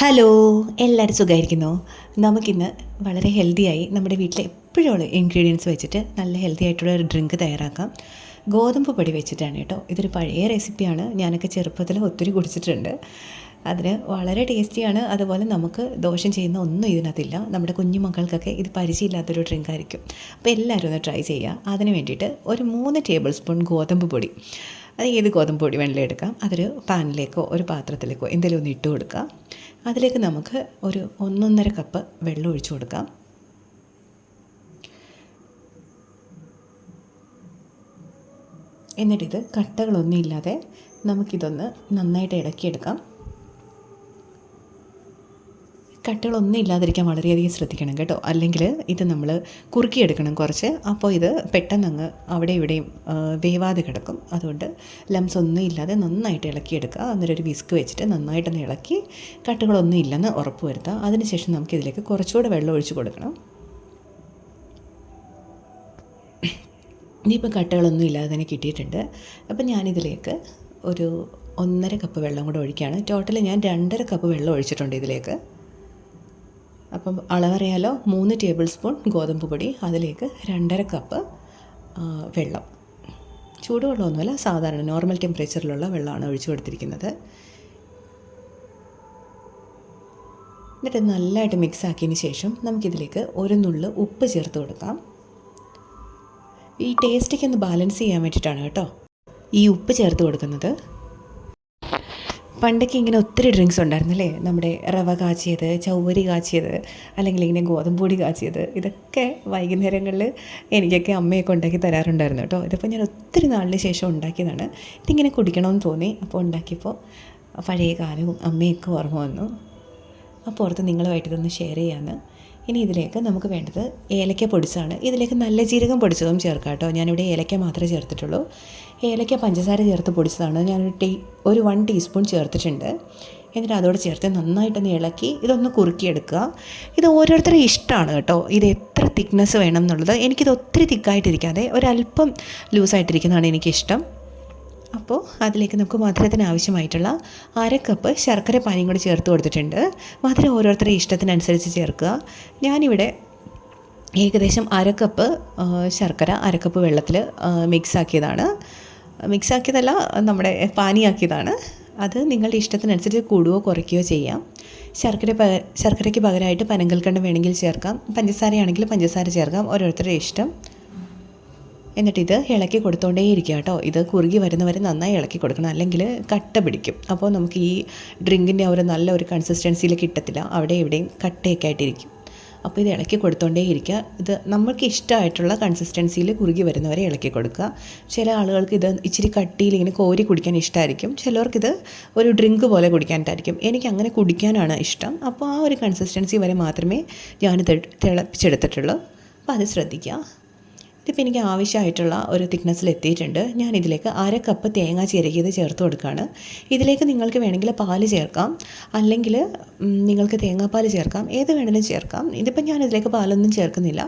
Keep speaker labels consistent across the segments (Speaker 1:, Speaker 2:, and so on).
Speaker 1: Hello എല്ലാവരും സുഖമായിരിക്കുന്നു നമുക്കിന്ന് വളരെ ഹെൽത്തിയായി നമ്മുടെ വീട്ടിലെ എപ്പോഴും ഇൻഗ്രീഡിയൻസ് വെച്ചിട്ട് നല്ല ഹെൽത്തി ആയിട്ടുള്ള ഒരു ഡ്രിങ്ക് തയ്യാറാക്കാം. ഗോതമ്പ് പൊടി വെച്ചിട്ടാണ് കേട്ടോ. ഇതൊരു പഴയ റെസിപ്പിയാണ് ഞാനൊക്കെ ചെറുപ്പത്തിൽ ഒത്തിരി കുടിച്ചിട്ടുണ്ട്. അതിന് വളരെ ടേസ്റ്റിയാണ് അതുപോലെ നമുക്ക് ദോഷം ചെയ്യുന്ന ഒന്നും ഇതിനകത്തില്ല. നമ്മുടെ കുഞ്ഞു മക്കൾക്കൊക്കെ ഇത് പരിചയമില്ലാത്തൊരു ഡ്രിങ്ക് ആയിരിക്കും. അപ്പോൾ എല്ലാവരും ഒന്ന് ട്രൈ ചെയ്യുക. അതിന് വേണ്ടിയിട്ട് ഒരു മൂന്ന് ടേബിൾ സ്പൂൺ ഗോതമ്പ് പൊടി. അത് ഏത് ഗോതമ്പ് പൊടി വേണമെങ്കിലും എടുക്കാം. അതൊരു പാനിലേക്കോ ഒരു പാത്രത്തിലേക്കോ എന്തെങ്കിലും ഒന്ന് ഇട്ട് കൊടുക്കാം. അതിലേക്ക് നമുക്ക് ഒരു ഒന്നൊന്നര കപ്പ് വെള്ളം ഒഴിച്ചു കൊടുക്കാം. എന്നിട്ടിത് കട്ടകളൊന്നും ഇല്ലാതെ നമുക്കിതൊന്ന് നന്നായിട്ട് ഇളക്കിയെടുക്കാം. കട്ടകളൊന്നും ഇല്ലാതിരിക്കാൻ വളരെയധികം ശ്രദ്ധിക്കണം കേട്ടോ. അല്ലെങ്കിൽ ഇത് നമ്മൾ കുറുക്കിയെടുക്കണം കുറച്ച്. അപ്പോൾ ഇത് പെട്ടെന്ന് അങ്ങ് അവിടെ ഇവിടെയും വേവാതെ കിടക്കും. അതുകൊണ്ട് ലംസ് ഒന്നും ഇല്ലാതെ നന്നായിട്ട് ഇളക്കിയെടുക്കുക. അന്നേരം ഒരു വിസ്ക് വെച്ചിട്ട് നന്നായിട്ടൊന്ന് ഇളക്കി കട്ടുകളൊന്നും ഇല്ലെന്ന് ഉറപ്പ് വരുത്തുക. അതിനുശേഷം നമുക്ക് ഇതിലേക്ക് കുറച്ചുകൂടെ വെള്ളം ഒഴിച്ചു കൊടുക്കണം. ഇനിയിപ്പോൾ കട്ടകളൊന്നും ഇല്ലാതെ തന്നെ കിട്ടിയിട്ടുണ്ട്. അപ്പം ഞാനിതിലേക്ക് ഒരു ഒന്നര കപ്പ് വെള്ളം കൂടെ ഒഴിക്കുകയാണ്. ടോട്ടൽ ഞാൻ രണ്ടര കപ്പ് വെള്ളം ഒഴിച്ചിട്ടുണ്ട് ഇതിലേക്ക്. അപ്പം അളവറിയാലോ? മൂന്ന് ടേബിൾ സ്പൂൺ ഗോതമ്പ് പൊടി അതിലേക്ക് രണ്ടര കപ്പ് വെള്ളം. ചൂടുവെള്ളമൊന്നുമല്ല സാധാരണ നോർമൽ ടെമ്പറേച്ചറിലുള്ള വെള്ളമാണ് ഒഴിച്ചു കൊടുത്തിരിക്കുന്നത്. എന്നിട്ട് നല്ലതായിട്ട് മിക്സ് ആക്കിയതിന് ശേഷം നമുക്കിതിലേക്ക് ഒരു നുള്ള് ഉപ്പ് ചേർത്ത് കൊടുക്കാം. ഈ ടേസ്റ്റൊക്കെ ഒന്ന് ബാലൻസ് ചെയ്യാൻ വേണ്ടിയിട്ടാണ് കേട്ടോ. ഈ ഉപ്പ് ചേർത്ത് കൊടുക്കുന്നത്. പണ്ടൊക്കെ ഇങ്ങനെ ഒത്തിരി ഡ്രിങ്ക്സ് ഉണ്ടായിരുന്നല്ലേ? നമ്മുടെ റവ കാച്ചിയത് ചൗവരി കാച്ചിയത് അല്ലെങ്കിൽ ഇങ്ങനെ ഗോതമ്പ് പൊടി കാച്ചിയത് ഇതൊക്കെ വൈകുന്നേരങ്ങളിൽ എനിക്കൊക്കെ അമ്മയൊക്കെ ഉണ്ടാക്കി തരാറുണ്ടായിരുന്നു കേട്ടോ. ഇതിപ്പോൾ ഞാൻ ഒത്തിരി നാളിന് ശേഷം ഉണ്ടാക്കിയതാണ്. ഇതിങ്ങനെ കുടിക്കണമെന്ന് തോന്നി. അപ്പോൾ ഉണ്ടാക്കിയപ്പോൾ പഴയ കാലവും അമ്മയൊക്കെ ഓർമ്മ വന്നു. അപ്പോൾ ഓർത്ത് നിങ്ങളുമായിട്ട് ഇതൊന്ന് ഷെയർ ചെയ്യാമെന്ന് ഇനി ഇതിലേക്ക് നമുക്ക് വേണ്ടത് ഏലക്ക പൊടിച്ചാണ്. ഇതിലേക്ക് നല്ല ജീരകം പൊടിച്ചതും ചേർക്കാം കേട്ടോ. ഞാനിവിടെ ഏലക്ക മാത്രമേ ചേർത്തിട്ടുള്ളൂ. ഏലക്ക പഞ്ചസാര ചേർത്ത് പൊടിച്ചതാണ്. ഞാനൊരു ടീ ഒരു വൺ ടീസ്പൂൺ ചേർത്തിട്ടുണ്ട്. എന്നിട്ട് അതോടെ ചേർത്ത് നന്നായിട്ടൊന്ന് ഇളക്കി ഇതൊന്ന് കുറുക്കിയെടുക്കുക. ഇത് ഓരോരുത്തരുടെ ഇഷ്ടമാണ് കേട്ടോ. ഇത് എത്ര തിക്നെസ് വേണം എന്നുള്ളത്. എനിക്കിത് ഒത്തിരി തിക്കായിട്ടിരിക്കാതെ ഒരല്പം ലൂസായിട്ടിരിക്കുന്നതാണ് എനിക്കിഷ്ടം. അപ്പോൾ അതിലേക്ക് നമുക്ക് മധുരത്തിന് ആവശ്യമായിട്ടുള്ള അര കപ്പ് ശർക്കര പാനിയും കൂടി ചേർത്ത് കൊടുത്തിട്ടുണ്ട്. മധുരം ഓരോരുത്തരുടെ ഇഷ്ടത്തിനനുസരിച്ച് ചേർക്കുക. ഞാനിവിടെ ഏകദേശം അര കപ്പ് ശർക്കര അര കപ്പ് വെള്ളത്തിൽ മിക്സ് ആക്കിയതാണ്. മിക്സ് ആക്കിയതല്ല നമ്മുടെ പാനിയാക്കിയതാണ്. അത് നിങ്ങളുടെ ഇഷ്ടത്തിനനുസരിച്ച് കൂടുകയോ കുറയ്ക്കുകയോ ചെയ്യാം. ശർക്കര ശർക്കരയ്ക്ക് പകരമായിട്ട് പനങ്കൽക്കണ്ടം വേണമെങ്കിൽ ചേർക്കാം. പഞ്ചസാരയാണെങ്കിൽ പഞ്ചസാര ചേർക്കാം. ഓരോരുത്തരുടെ ഇഷ്ടം. എന്നിട്ട് ഇത് ഇളക്കി കൊടുത്തോണ്ടേ ഇരിക്കുക കേട്ടോ. ഇത് കുറുകി വരുന്നവരെ നന്നായി ഇളക്കി കൊടുക്കണം. അല്ലെങ്കിൽ കട്ട പിടിക്കും. അപ്പോൾ നമുക്ക് ഈ ഡ്രിങ്കിന്റെ ഒരു നല്ല ഒരു കൺസിസ്റ്റൻസിയിൽ കിട്ടത്തില്ല. അവിടെ ഇവിടെയും കട്ടയൊക്കെ ആയിട്ടിരിക്കും. അപ്പോൾ ഇത് ഇളക്കി കൊടുത്തോണ്ടേ ഇരിക്കുക ഇത് നമ്മൾക്ക് ഇഷ്ടമായിട്ടുള്ള കൺസിസ്റ്റൻസിയിൽ കുറുകി വരുന്നവരെ ഇളക്കി കൊടുക്കുക. ചില ആളുകൾക്ക് ഇത് ഇച്ചിരി കട്ടിയിൽ ഇങ്ങനെ കോരി കുടിക്കാൻ ഇഷ്ടമായിരിക്കും ചിലവർക്കിത് ഒരു ഡ്രിങ്ക് പോലെ കുടിക്കാനായിട്ടായിരിക്കും എനിക്ക് അങ്ങനെ കുടിക്കാനാണ് ഇഷ്ടം. അപ്പോൾ ആ ഒരു കൺസിസ്റ്റൻസി വരെ മാത്രമേ ഞാനിത് തിളപ്പിച്ചെടുത്തിട്ടുള്ളൂ. അപ്പോൾ അത് ശ്രദ്ധിക്കുക. ഇതിപ്പോൾ എനിക്ക് ആവശ്യമായിട്ടുള്ള ഒരു തിക്നെസ്സിൽ എത്തിയിട്ടുണ്ട്. ഞാൻ ഇതിലേക്ക് അര കപ്പ് തേങ്ങ ചിരകിയത് ചേർത്ത് കൊടുക്കുകയാണ്. ഇതിലേക്ക് നിങ്ങൾക്ക് വേണമെങ്കിൽ പാൽ ചേർക്കാം. അല്ലെങ്കിൽ നിങ്ങൾക്ക് തേങ്ങാപ്പാൽ ചേർക്കാം. ഏത് വേണമെങ്കിലും ചേർക്കാം. ഇതിപ്പോൾ ഞാൻ ഇതിലേക്ക് പാലൊന്നും ചേർക്കുന്നില്ല.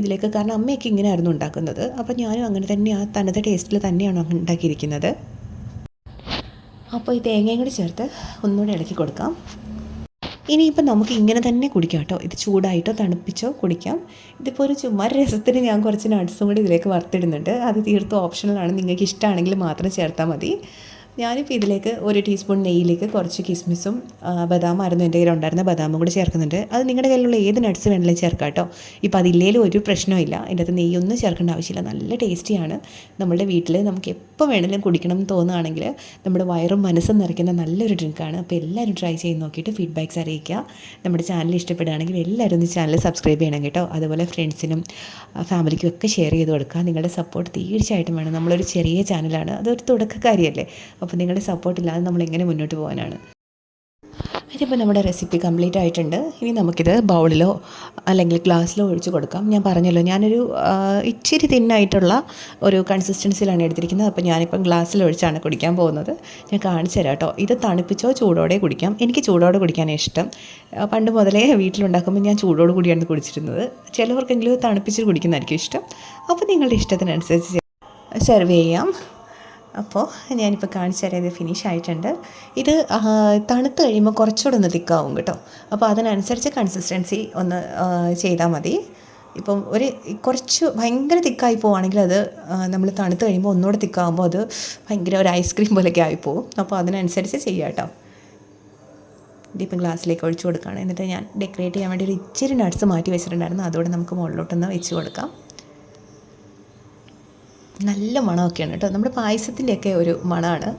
Speaker 1: ഇതിലേക്ക് കാരണം അമ്മയൊക്കെ ഇങ്ങനെയായിരുന്നു ഉണ്ടാക്കുന്നത്. അപ്പോൾ ഞാനും അങ്ങനെ തന്നെ ആ തനത് ടേസ്റ്റിൽ തന്നെയാണ് ഉണ്ടാക്കിയിരിക്കുന്നത്. അപ്പോൾ ഈ തേങ്ങയും കൂടി ചേർത്ത് ഒന്നുകൂടി ഇളക്കി കൊടുക്കാം. ഇനിയിപ്പോൾ നമുക്ക് ഇങ്ങനെ തന്നെ കുടിക്കാം കേട്ടോ. ഇത് ചൂടായിട്ടോ തണുപ്പിച്ചോ കുടിക്കാം. ഇതിപ്പോൾ ഒരു ചുമ്മാ രസത്തിന് ഞാൻ കുറച്ച് നട്ട്സും കൂടി ഇതിലേക്ക് വറുത്തിടുന്നുണ്ട്. അത് തീർത്തും ഓപ്ഷണലാണ് നിങ്ങൾക്ക് ഇഷ്ടമാണെങ്കിൽ മാത്രം ചേർത്താൽ മതി. ഞാനിപ്പോൾ ഇതിലേക്ക് ഒരു ടീസ്പൂൺ നെയ്യിലേക്ക് കുറച്ച് കിസ്മിസും ബദാമായിരുന്നു എന്റെ കയ്യിൽ ഉണ്ടായിരുന്ന ബദാമും കൂടി ചേർക്കുന്നുണ്ട്. അത് നിങ്ങളുടെ കയ്യിലുള്ള ഏത് നട്ട്സ് വേണമെങ്കിലും ചേർക്കാം കേട്ടോ. ഇപ്പോൾ അതില്ലേലും ഒരു പ്രശ്നമില്ല അതിന്റെ അകത്ത് നെയ്യൊന്നും ചേർക്കേണ്ട ആവശ്യമില്ല. നല്ല ടേസ്റ്റിയാണ്. നമ്മുടെ വീട്ടിൽ നമുക്ക് എപ്പോൾ വേണമെങ്കിലും കുടിക്കണം എന്ന് തോന്നുകയാണെങ്കിൽ നമ്മുടെ വയറും മനസ്സും നിറയ്ക്കുന്ന നല്ലൊരു ഡ്രിങ്കാണ്. അപ്പോൾ എല്ലാവരും ട്രൈ ചെയ്ത് നോക്കിയിട്ട് ഫീഡ്ബാക്ക്സ് അറിയിക്കുക. നമ്മുടെ ചാനൽ ഇഷ്ടപ്പെടുകയാണെങ്കിൽ എല്ലാവരും ഈ ചാനൽ സബ്സ്ക്രൈബ് ചെയ്യണം കേട്ടോ. അതുപോലെ ഫ്രണ്ട്സിനും ഫാമിലിക്കും ഒക്കെ ഷെയർ ചെയ്ത് കൊടുക്കുക. നിങ്ങളുടെ സപ്പോർട്ട് തീർച്ചയായിട്ടും വേണം. നമ്മളൊരു ചെറിയ ചാനലാണ്. അതൊരു തുടക്കക്കാരിയല്ലേ. അപ്പോൾ നിങ്ങളുടെ സപ്പോർട്ട് ഇല്ലാതെ നമ്മൾ എങ്ങനെ മുന്നോട്ട് പോകാനാണ്. ഇതിപ്പോൾ നമ്മുടെ റെസിപ്പി കംപ്ലീറ്റ് ആയിട്ടുണ്ട്. ഇനി നമുക്കിത് ബൗളിലോ അല്ലെങ്കിൽ ഗ്ലാസ്സിലോ ഒഴിച്ച് കൊടുക്കാം. ഞാൻ പറഞ്ഞല്ലോ ഞാനൊരു ഇച്ചിരി തിന്നായിട്ടുള്ള ഒരു കൺസിസ്റ്റൻസിയിലാണ് എടുത്തിരിക്കുന്നത്. അപ്പോൾ ഞാനിപ്പം ഗ്ലാസ്സിൽ ഒഴിച്ചാണ് കുടിക്കാൻ പോകുന്നത്. ഞാൻ കാണിച്ചു തരാം കേട്ടോ. ഇത് തണുപ്പിച്ചോ ചൂടോടെ കുടിക്കാം. എനിക്ക് ചൂടോടെ കുടിക്കാനേ ഇഷ്ടം. പണ്ട് മുതലേ വീട്ടിലുണ്ടാക്കുമ്പോൾ ഞാൻ ചൂടോട് കൂടിയാണ് കുടിച്ചിരുന്നത്. ചിലവർക്കെങ്കിലും തണുപ്പിച്ച് കുടിക്കുന്നതായിരിക്കും ഇഷ്ടം. അപ്പോൾ നിങ്ങളുടെ ഇഷ്ടത്തിനനുസരിച്ച് സെർവ് ചെയ്യാം. അപ്പോൾ ഞാനിപ്പോൾ കാണിച്ചു തരാം ഇത് ഫിനിഷ് ആയിട്ടുണ്ട്. ഇത് തണുത്ത് കഴിയുമ്പോൾ കുറച്ചുകൂടെ ഒന്ന് തിക്കാവും കേട്ടോ. അപ്പോൾ അതിനനുസരിച്ച് കൺസിസ്റ്റൻസി ഒന്ന് ചെയ്താൽ മതി. ഇപ്പം ഒരു കുറച്ച് ഭയങ്കര തിക്കായി പോവുകയാണെങ്കിൽ അത് നമ്മൾ തണുത്ത് കഴിയുമ്പോൾ ഒന്നുകൂടെ തിക്കാവുമ്പോൾ അത് ഭയങ്കര ഒരു ഐസ്ക്രീം പോലെയൊക്കെ ആയിപ്പോവും. അപ്പോൾ അതിനനുസരിച്ച് ചെയ്യാം കേട്ടോ. ഇതിപ്പം ഗ്ലാസ്സിലേക്ക് ഒഴിച്ചു കൊടുക്കുകയാണ്. എന്നിട്ട് ഞാൻ ഡെക്കറേറ്റ് ചെയ്യാൻ വേണ്ടി ഒരു ഇച്ചിരി നട്സ് മാറ്റി വെച്ചിട്ടുണ്ടായിരുന്നു. അതോടെ നമുക്ക് മുകളിലോട്ടൊന്ന് വെച്ച് കൊടുക്കാം. നല്ല മണമൊക്കെയാണ് കേട്ടോ. നമ്മുടെ പായസത്തിന്റെയൊക്കെ ഒരു മണമാണ്.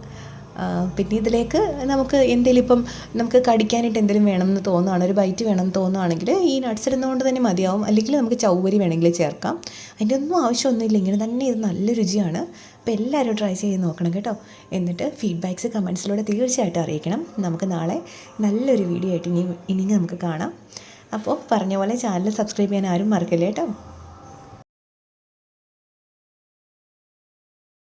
Speaker 1: പിന്നെ ഇതിലേക്ക് നമുക്ക് എന്തെങ്കിലും ഇപ്പം നമുക്ക് കടിക്കാനായിട്ട് എന്തെങ്കിലും വേണമെന്ന് തോന്നുകയാണ് ഒരു ബൈറ്റ് വേണമെന്ന് തോന്നുകയാണെങ്കിൽ ഈ നട്ട്സ് ഇടുന്നതുകൊണ്ട് തന്നെ മതിയാവും. അല്ലെങ്കിൽ നമുക്ക് ചൗവരി വേണമെങ്കിൽ ചേർക്കാം. അതിന്റെ ഒന്നും ആവശ്യമൊന്നുമില്ല. ഇങ്ങനെ തന്നെ ഇത് നല്ല രുചിയാണ്. അപ്പോൾ എല്ലാവരും ട്രൈ ചെയ്ത് നോക്കണം കേട്ടോ. എന്നിട്ട് ഫീഡ്ബാക്ക്സ് കമൻസിലൂടെ തീർച്ചയായിട്ടും അറിയിക്കണം. നമുക്ക് നാളെ നല്ലൊരു വീഡിയോ ആയിട്ട് ഇനി ഇനി നമുക്ക് കാണാം. അപ്പോൾ പറഞ്ഞ പോലെ ചാനൽ സബ്സ്ക്രൈബ് ചെയ്യാൻ ആരും മറക്കല്ലേ കേട്ടോ.